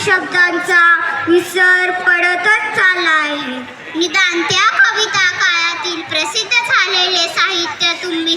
शब्दांचा विसर पडतच चालला आहे निदान त्या कविता काळातील प्रसिद्ध झालेले साहित्य तुम्ही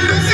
Yes.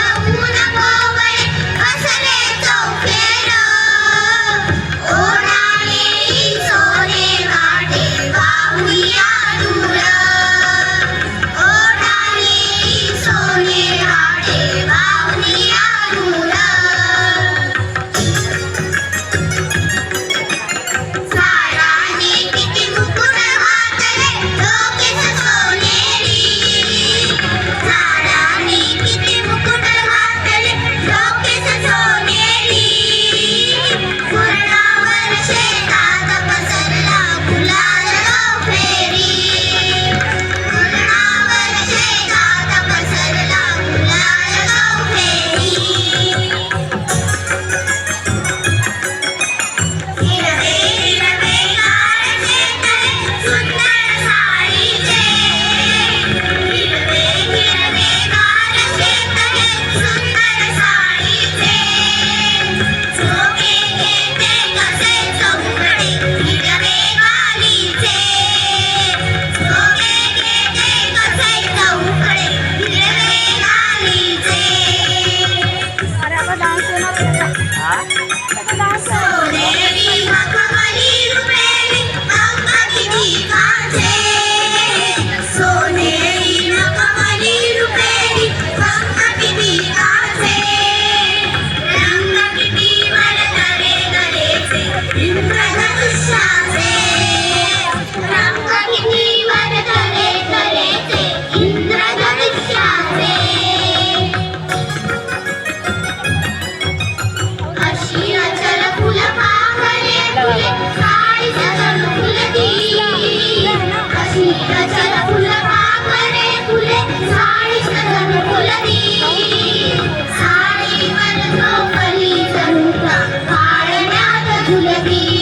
साडीवर झोपली तरुता काळण्यात झुलती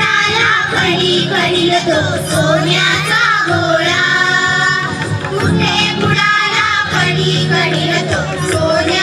चंद्राला खरी करील तो सोन्याचा गोळा कुठे बुडाला खरी करील तो सोन्या